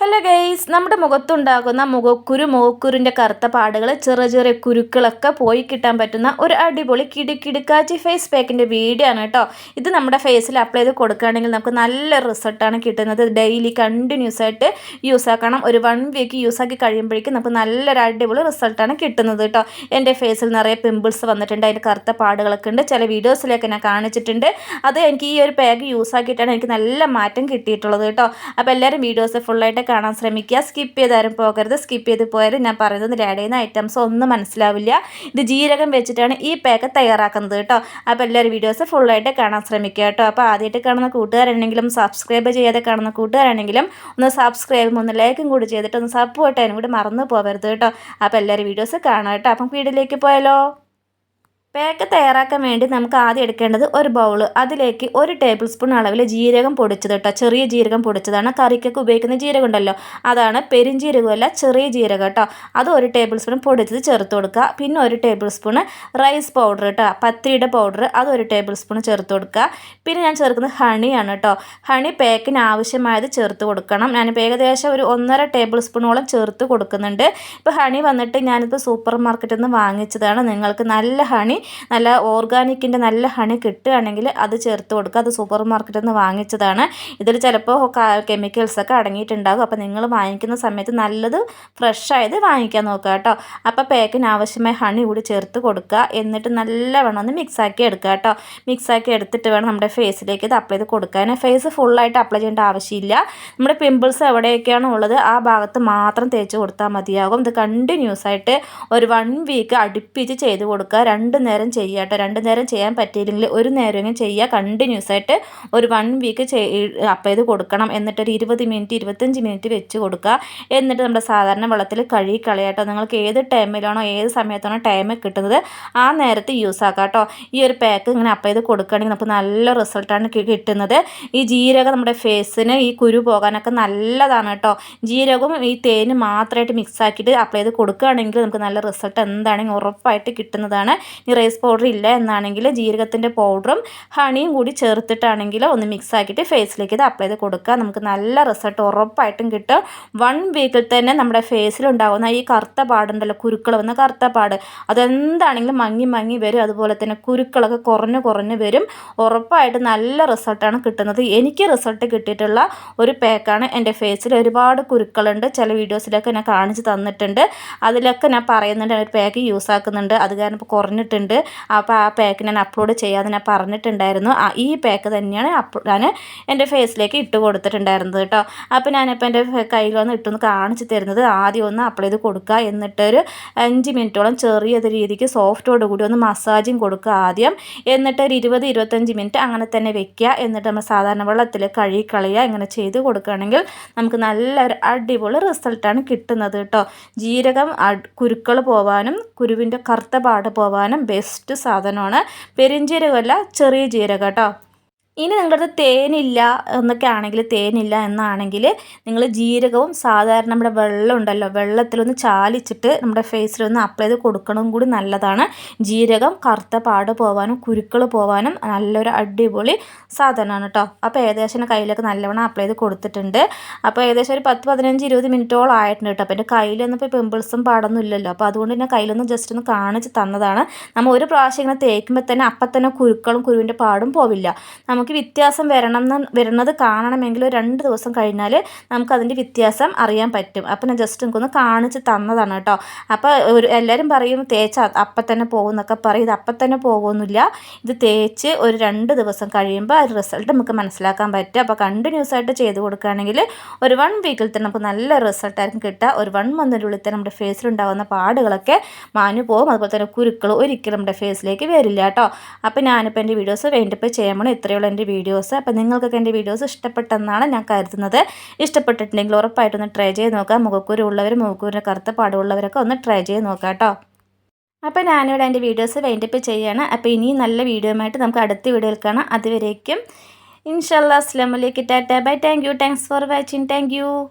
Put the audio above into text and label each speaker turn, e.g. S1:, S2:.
S1: Hello guys നമ്മുടെ മുഖത്തുണ്ടാകുന്ന മുഖക്കുരു മുഖക്കുരുന്റെ കറുത്ത പാടുകൾ ചെറിയ ചെറിയ കുരുക്കളൊക്കെ പോയി കിട്ടാൻ പറ്റുന്ന ഒരു അടിപൊളി കിടുക്കിടുക്കാച്ചി ഫേസ് പാക്കിന്റെ വീഡിയോ ആണ് കേട്ടോ. ഇത് നമ്മുടെ ഫേസിൽ അപ്ലൈ ചെയ്ത് കൊടുക്കുകയാണെങ്കിൽ നമുക്ക് നല്ല റിസൾട്ടാണ് കിട്ടുന്നത്. ഡെയിലി കണ്ടിന്യൂസ് ആയിട്ട് യൂസ് ആക്കണം. ഒരു വൺ വീക്ക് യൂസ് ആക്കി കഴിയുമ്പോഴേക്കും നമുക്ക് നല്ലൊരു അടിപൊളി റിസൾട്ടാണ് കിട്ടുന്നത് കേട്ടോ. എന്റെ ഫേസിൽ നിറയെ പിമ്പിൾസ് വന്നിട്ടുണ്ട്. അതിന്റെ കറുത്ത പാടുകളൊക്കെ ഉണ്ട്. ചില വീഡിയോസിലൊക്കെ ഞാൻ കാണിച്ചിട്ടുണ്ട്. അത് എനിക്ക് ഈ ഒരു പാക്ക് യൂസ് ആക്കിയിട്ടാണ് എനിക്ക് നല്ല മാറ്റം കിട്ടിയിട്ടുള്ളത് കേട്ടോ. അപ്പോൾ എല്ലാവരും വീഡിയോസ് ഫുള്ളായിട്ട് കാണാൻ ശ്രമിക്കുക. സ്കിപ്പ് ചെയ്താലും പോകരുത്. സ്കിപ്പ് ചെയ്ത് പോയാലും ഞാൻ പറയുന്നത് ആഡ് ചെയ്യുന്ന ഐറ്റംസ് ഒന്നും മനസ്സിലാവില്ല. ഇത് ജീരകം വെച്ചിട്ടാണ് ഈ പാക്ക് തയ്യാറാക്കുന്നത് കേട്ടോ. അപ്പോൾ എല്ലാവരും വീഡിയോസ് ഫുള്ളായിട്ട് കാണാൻ ശ്രമിക്കുക കേട്ടോ. അപ്പോൾ ആദ്യമായിട്ട് കാണുന്ന കൂട്ടുകാരാണെങ്കിലും സബ്സ്ക്രൈബ് ചെയ്യാതെ കാണുന്ന കൂട്ടുകാരാണെങ്കിലും ഒന്ന് സബ്സ്ക്രൈബും ഒന്ന് ലൈക്കും കൂടി ചെയ്തിട്ട് ഒന്ന് സപ്പോർട്ട് ചെയ്യാനും കൂടി മറന്നു പോകരുത് കേട്ടോ. അപ്പോൾ എല്ലാവരും വീഡിയോസ് കാണാം കേട്ടോ. അപ്പം വീഡിയോയിലേക്ക് പോയാലോ? പേക്ക് തയ്യാറാക്കാൻ വേണ്ടി നമുക്ക് ആദ്യം എടുക്കേണ്ടത് ഒരു ബൗൾ അതിലേക്ക് ഒരു ടേബിൾ സ്പൂൺ അളവിൽ ജീരകം പൊടിച്ചത് കേട്ടോ ചെറിയ ജീരകം പൊടിച്ചതാണ്. കറിക്കൊക്കെ ഉപയോഗിക്കുന്ന ജീരകം ഉണ്ടല്ലോ. അതാണ് പെരിഞ്ജീരകമല്ല ചെറിയ ജീരകം കേട്ടോ അത് ഒരു ടേബിൾ സ്പൂൺ പൊടിച്ചത് ചേർത്ത് കൊടുക്കുക. പിന്നെ ഒരു ടേബിൾ സ്പൂൺ റൈസ് പൗഡർ കേട്ടോ പത്തിരിയുടെ പൗഡർ അത് ഒരു ടേബിൾ സ്പൂൺ ചേർത്ത് കൊടുക്കുക. പിന്നെ ഞാൻ ചേർക്കുന്നത് ഹണിയാണ് കേട്ടോ ഹണി പേക്കിന് ആവശ്യമായത് ചേർത്ത് കൊടുക്കണം. ഞാനിപ്പോൾ ഏകദേശം ഒരു ഒന്നര ടേബിൾ സ്പൂണോളം ചേർത്ത് കൊടുക്കുന്നുണ്ട്. ഇപ്പോൾ ഹണി വന്നിട്ട് ഞാനിപ്പോൾ സൂപ്പർ മാർക്കറ്റിൽ നിന്ന് വാങ്ങിച്ചതാണ്. നിങ്ങൾക്ക് നല്ല ഹണി നല്ല ഓർഗാനിക്കിന്റെ നല്ല ഹണി കിട്ടുകയാണെങ്കിൽ അത് ചേർത്ത് കൊടുക്കുക. അത് സൂപ്പർ മാർക്കറ്റിൽ നിന്ന് വാങ്ങിച്ചതാണ്. ഇതിൽ ചിലപ്പോൾ കെമിക്കൽസൊക്കെ അടങ്ങിയിട്ടുണ്ടാകും. അപ്പോൾ നിങ്ങൾ വാങ്ങിക്കുന്ന സമയത്ത് നല്ലത് ഫ്രഷ് വാങ്ങിക്കാൻ നോക്കുക കേട്ടോ. അപ്പോൾ പാക്കിന് ആവശ്യമായ ഹണി കൂടി ചേർത്ത് കൊടുക്കുക. എന്നിട്ട് നല്ലവണ്ണം ഒന്ന് മിക്സാക്കി എടുക്കുക കേട്ടോ. മിക്സാക്കി എടുത്തിട്ട് വേണം നമ്മുടെ ഫേസിലേക്ക് ഇത് അപ്ലൈ ചെയ്ത് കൊടുക്കാൻ. ഫേസ് ഫുള്ളായിട്ട് അപ്ലൈ ചെയ്യേണ്ട ആവശ്യമില്ല. നമ്മുടെ പിമ്പിൾസ് എവിടെയൊക്കെയാണോ ഉള്ളത് ആ ഭാഗത്ത് മാത്രം തേച്ച് കൊടുത്താൽ മതിയാകും. ഇത് കണ്ടിന്യൂസ് ആയിട്ട് ഒരു വൺ വീക്ക് അടുപ്പിച്ച് ചെയ്ത് കൊടുക്കുക. രണ്ട് നേരം ചെയ്യുക കേട്ടോ രണ്ട് നേരം ചെയ്യാൻ പറ്റിയില്ലെങ്കിൽ ഒരു നേരമെങ്കിലും ചെയ്യുക കണ്ടിന്യൂസ് ആയിട്ട് ഒരു വൺ വീക്ക് അപ്പം ചെയ്ത് കൊടുക്കണം. എന്നിട്ട് ഒരു ഇരുപത് മിനിറ്റ് ഇരുപത്തഞ്ച് മിനിറ്റ് വെച്ച് കൊടുക്കുക. എന്നിട്ട് നമ്മുടെ സാധാരണ വെള്ളത്തിൽ കഴുകി കളയാട്ടോ നിങ്ങൾക്ക് ഏത് ടൈമിലാണോ ഏത് സമയത്താണോ ടൈം കിട്ടുന്നത് ആ നേരത്തെ യൂസ് ആക്കാം കേട്ടോ ഈ ഒരു പാക്ക് ഇങ്ങനെ അപ്പം ചെയ്ത് കൊടുക്കുകയാണെങ്കിൽ നമുക്ക് നല്ല റിസൾട്ടാണ് കിട്ടുന്നത്. ഈ ജീരകം നമ്മുടെ ഫേസിന് ഈ കുരു പോകാനൊക്കെ നല്ലതാണ് കേട്ടോ ജീരകവും ഈ തേനും മാത്രമായിട്ട് മിക്സ് ആക്കിയിട്ട് അപ്ലൈ ചെയ്ത് കൊടുക്കുകയാണെങ്കിൽ നമുക്ക് നല്ല റിസൾട്ട് എന്താണെങ്കിൽ ഉറപ്പായിട്ട് കിട്ടുന്നതാണ്. റൈസ് പൗഡർ ഇല്ല എന്നാണെങ്കിൽ ജീരകത്തിന്റെ പൗഡറും ഹണിയും കൂടി ചേർത്തിട്ടാണെങ്കിൽ ഒന്ന് മിക്സ് ആക്കിയിട്ട് ഫേസിലേക്ക് ഇത് അപ്ലൈ ചെയ്ത് കൊടുക്കുക. നമുക്ക് നല്ല റിസൾട്ട് ഉറപ്പായിട്ടും കിട്ടും. വൺ വീക്കിൽ തന്നെ നമ്മുടെ ഫേസിലുണ്ടാകുന്ന ഈ കറുത്ത പാടുണ്ടല്ലോ കുരുക്കൾ വന്ന കറുത്ത പാട് അതെന്താണെങ്കിലും മങ്ങി മങ്ങി വരും. അതുപോലെ തന്നെ കുരുക്കളൊക്കെ കുറഞ്ഞ് കുറഞ്ഞ് വരും. ഉറപ്പായിട്ട് നല്ല റിസൾട്ടാണ് കിട്ടുന്നത്. എനിക്ക് റിസൾട്ട് കിട്ടിയിട്ടുള്ള ഒരു പാക്കാണ് എന്റെ ഫേസിൽ ഒരുപാട് കുരുക്കളുണ്ട്. ചില വീഡിയോസിലൊക്കെ ഞാൻ കാണിച്ച് തന്നിട്ടുണ്ട്. അതിലൊക്കെ ഞാൻ പറയുന്നുണ്ട് ഒരു പാക്ക് യൂസ് ആക്കുന്നുണ്ട്. അത് കാരണം ഇപ്പോൾ കുറഞ്ഞിട്ടുണ്ട്. അപ്പോൾ ആ പാക്ക് ഞാൻ അപ്ലോഡ് ചെയ്യാതെ ഞാൻ പറഞ്ഞിട്ടുണ്ടായിരുന്നു. ഈ പാക്ക് തന്നെയാണ് അപ്ലോ ഞാൻ എന്റെ ഫേസിലേക്ക് ഇട്ട് കൊടുത്തിട്ടുണ്ടായിരുന്നത് കേട്ടോ. അപ്പോൾ ഞാനിപ്പോൾ എന്റെ കയ്യിൽ വന്ന് ഇട്ടൊന്ന് കാണിച്ച് തരുന്നത് ആദ്യം ഒന്ന് അപ്ലൈ ചെയ്ത് കൊടുക്കുക. എന്നിട്ടൊരു അഞ്ച് മിനിറ്റോളം ചെറിയ രീതിക്ക് സോഫ്റ്റോട് കൂടി ഒന്ന് മസാജും കൊടുക്കുക ആദ്യം. എന്നിട്ട് ഒരു ഇരുപത് ഇരുപത്തഞ്ച് മിനിറ്റ് അങ്ങനെ തന്നെ വെക്കുക. എന്നിട്ട് നമ്മൾ സാധാരണ വെള്ളത്തിൽ കഴുകി കളയുക. ഇങ്ങനെ ചെയ്ത് കൊടുക്കുകയാണെങ്കിൽ നമുക്ക് നല്ലൊരു അടിപൊളി റിസൾട്ടാണ് കിട്ടുന്നത് കേട്ടോ. ജീരകം കുരുക്കൾ പോവാനും കുരുവിന്റെ കറുത്ത പാട് പോവാനും ബെസ്റ്റ് സാധനമാണ്. പെരിഞ്ജീരകമല്ല ചെറിയ ജീരകം കേട്ടോ ഇനി നിങ്ങളുടെ തേനില്ല എന്നൊക്കെ ആണെങ്കിൽ തേനില്ല എന്നാണെങ്കിൽ നിങ്ങൾ ജീരകവും സാധാരണ നമ്മുടെ വെള്ളം ഉണ്ടല്ലോ വെള്ളത്തിലൊന്ന് ചാലിച്ചിട്ട് നമ്മുടെ ഫേസിലൊന്ന് അപ്ലൈ ചെയ്ത് കൊടുക്കണം കൂടി നല്ലതാണ്. ജീരകം കറുത്ത പാട് പോവാനും കുരുക്കൾ പോവാനും നല്ലൊരു അടിപൊളി സാധനമാണ് കേട്ടോ. അപ്പോൾ ഏകദേശം കയ്യിലൊക്കെ നല്ലവണ്ണം അപ്ലൈ ചെയ്ത് കൊടുത്തിട്ടുണ്ട്. അപ്പോൾ ഏകദേശം ഒരു പത്ത് പതിനഞ്ച് ഇരുപത് മിനിറ്റോളം ആയിട്ടുണ്ട് കേട്ടോ. അപ്പോൾ എന്റെ കയ്യിലൊന്നും ഇപ്പോൾ പിമ്പിൾസും പാടൊന്നും ഇല്ലല്ലോ. അപ്പോൾ അതുകൊണ്ട് തന്നെ കയ്യിലൊന്ന് ജസ്റ്റ് ഒന്ന് കാണിച്ച് തന്നതാണ്. നമ്മൾ ഒരു പ്രാവശ്യം ഇങ്ങനെ തേക്കുമ്പോൾ തന്നെ അപ്പം തന്നെ കുരുക്കളും കുരുവിന്റെ പാടും പോവില്ല. നമുക്ക് വ്യത്യാസം വരണം വരുന്നത് കാണണമെങ്കിൽ രണ്ട് ദിവസം കഴിഞ്ഞാൽ നമുക്കതിന്റെ വ്യത്യാസം അറിയാൻ പറ്റും. അപ്പം ഞാൻ ജസ്റ്റ് എനിക്കൊന്ന് കാണിച്ച് തന്നതാണ് കേട്ടോ. അപ്പോൾ ഒരു എല്ലാവരും പറയും തേച്ച അപ്പം തന്നെ പോകുമെന്നൊക്കെ പറയും. ഇത് അപ്പം തന്നെ പോകുമെന്നില്ല ഇത് തേച്ച് ഒരു രണ്ട് ദിവസം കഴിയുമ്പോൾ ആ റിസൾട്ട് നമുക്ക് മനസ്സിലാക്കാൻ പറ്റും. അപ്പോൾ കണ്ടിന്യൂസ് ആയിട്ട് ചെയ്ത് കൊടുക്കുകയാണെങ്കിൽ ഒരു വൺ വീക്കിൽ തന്നെ നമുക്ക് നല്ല റിസൾട്ടായിരിക്കും കിട്ടുക. ഒരു വൺ മന്തിന്റെ ഉള്ളിൽ തന്നെ നമ്മുടെ ഫേസിലുണ്ടാകുന്ന പാടുകളൊക്കെ മാഞ്ഞു പോകും. അതുപോലെ തന്നെ കുരുക്കൾ ഒരിക്കലും നമ്മുടെ ഫേസിലേക്ക് വരില്ല കേട്ടോ. അപ്പോൾ ഞാനിപ്പോൾ എന്റെ വീഡിയോസ് വേണ്ടിപ്പോൾ ചെയ്യുമ്പോൾ ഇത്രയുള്ള എന്റെ വീഡിയോസ്. അപ്പോൾ നിങ്ങൾക്കൊക്കെ എന്റെ വീഡിയോസ് ഇഷ്ടപ്പെട്ടെന്നാണ് ഞാൻ കരുതുന്നത്. ഇഷ്ടപ്പെട്ടിട്ടുണ്ടെങ്കിൽ ഉറപ്പായിട്ടൊന്ന് ട്രൈ ചെയ്ത് നോക്കാം മുഖക്കൂര് ഉള്ളവർ മുഖക്കൂരിന്റെ കറുത്ത പാടുള്ളവരൊക്കെ ഒന്ന് ട്രൈ ചെയ്ത് നോക്കാം കേട്ടോ. അപ്പോൾ ഞാനിവിടെ എന്റെ വീഡിയോസ് വൈൻഡപ്പ് ചെയ്യുകയാണ് അപ്പോൾ ഇനിയും നല്ല വീഡിയോ ആയിട്ട് നമുക്ക് അടുത്ത വീഡിയോയിൽ കാണാം. അതുവരേക്കും. ഇൻഷാല്ലാ അസ്ലാമലൈക്കും Tata. Bye. Thank you. Thanks for watching. Thank you.